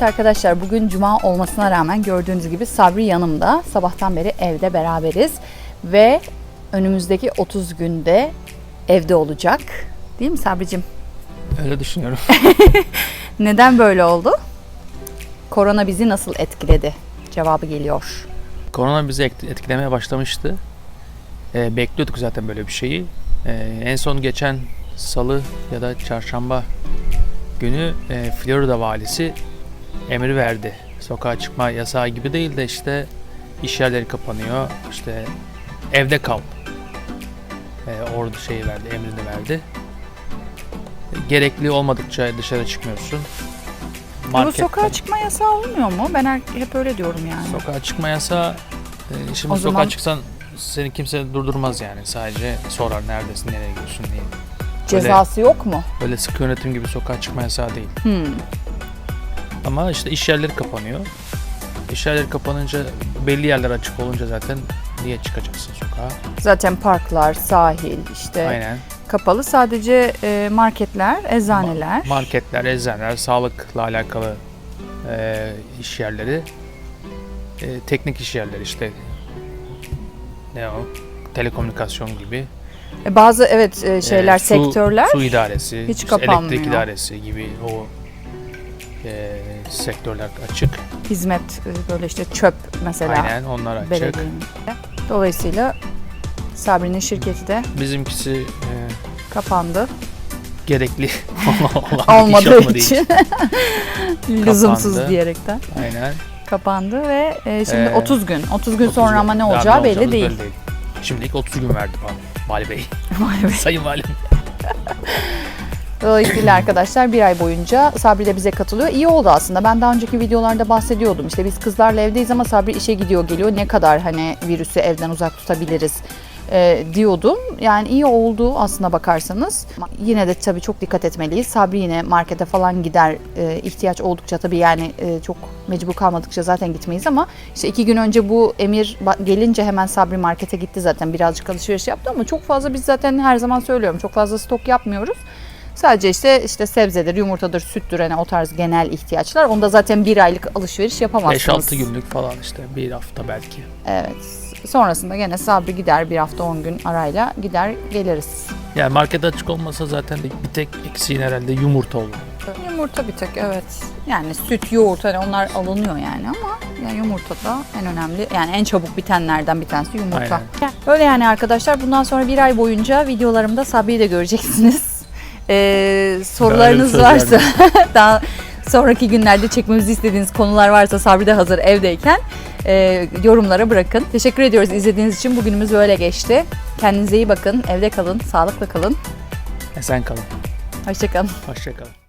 Evet arkadaşlar bugün cuma olmasına rağmen gördüğünüz gibi Sabri yanımda. Sabahtan beri evde beraberiz ve önümüzdeki 30 günde evde olacak. Değil mi Sabricim? Öyle düşünüyorum. Neden böyle oldu? Korona bizi nasıl etkiledi? Cevabı geliyor. Korona bizi et- etkilemeye başlamıştı. Ee, bekliyorduk zaten böyle bir şeyi. Ee, en son geçen salı ya da çarşamba günü e, Florida valisi emir verdi. Sokağa çıkma yasağı gibi değil de işte iş yerleri kapanıyor. İşte evde kal. Ee, orada şeyi verdi, emrini verdi. Gerekli olmadıkça dışarı çıkmıyorsun. Bu Marketten- sokağa çıkma yasağı olmuyor mu? Ben her- hep öyle diyorum yani. Sokağa çıkma yasağı e, şimdi O sokağa zaman- çıksan seni kimse durdurmaz yani. Sadece sorar neredesin, nereye gidiyorsun diye. Cezası yok mu? Böyle sıkı yönetim gibi sokağa çıkma yasağı değil. Hmm. Ama işte iş yerleri kapanıyor. İş yerleri kapanınca belli yerler açık olunca zaten niye çıkacaksın sokağa? Zaten parklar, sahil işte Aynen. kapalı. Sadece e, marketler, eczaneler. Marketler, eczaneler, sağlıkla alakalı e, iş yerleri, e, teknik iş yerleri işte ne o? Telekomünikasyon gibi. E, Bazı evet e, şeyler, Ee, su- sektörler Su idaresi, hiç işte kapanmıyor. elektrik idaresi gibi o e, sektörler açık. hizmet e, böyle işte çöp mesela Aynen onlar açık. belediyenin. Dolayısıyla Sabri'nin şirketi de Bizimkisi e, kapandı. gerekli olan bir iş Olmadığı olmadığı için lüzumsuz Kapandı. diyerekten Aynen. kapandı ve e, şimdi Ee, 30 gün. 30 gün 30 sonra ama ne Daha olacağı belli olacağımız değil. Şimdilik 30 gün verdi falan. Vali Bey. Vay be. Sayın Valim. Dolayısıyla arkadaşlar bir ay boyunca Sabri de bize katılıyor. İyi oldu aslında. Ben daha önceki videolarda bahsediyordum. İşte biz kızlarla evdeyiz ama Sabri işe gidiyor geliyor. Ne kadar hani virüsü evden uzak tutabiliriz e, diyordum. Yani iyi oldu aslına bakarsanız. Yine de tabii çok dikkat etmeliyiz. Sabri yine markete falan gider. E, ihtiyaç oldukça tabii yani e, çok mecbur kalmadıkça zaten gitmeyiz ama işte iki gün önce bu emir gelince hemen Sabri markete gitti zaten birazcık alışveriş yaptı ama çok fazla biz zaten her zaman söylüyorum çok fazla stok yapmıyoruz. Sadece işte işte sebzedir, yumurtadır, süttür hani o tarz genel ihtiyaçlar. Onda zaten bir aylık alışveriş yapamazsınız. 5-6 günlük falan işte bir hafta belki. Evet. Sonrasında gene Sabri gider bir hafta 10 gün arayla gider geliriz. Yani market açık olmasa zaten bir tek eksiğin herhalde yumurta olur. Yumurta bir tek evet. Yani süt, yoğurt hani onlar alınıyor yani ama yani yumurta da en önemli yani en çabuk bitenlerden bir tanesi yumurta. Öyle yani arkadaşlar bundan sonra bir ay boyunca videolarımda Sabri'yi de göreceksiniz. Ee, sorularınız söz varsa daha sonraki günlerde çekmemizi istediğiniz konular varsa Sabri de hazır evdeyken e, yorumlara bırakın. Teşekkür ediyoruz izlediğiniz için. Bugünümüz böyle geçti. Kendinize iyi bakın. Evde kalın. Sağlıklı kalın. Esen kalın. Hoşçakalın. Hoşçakalın.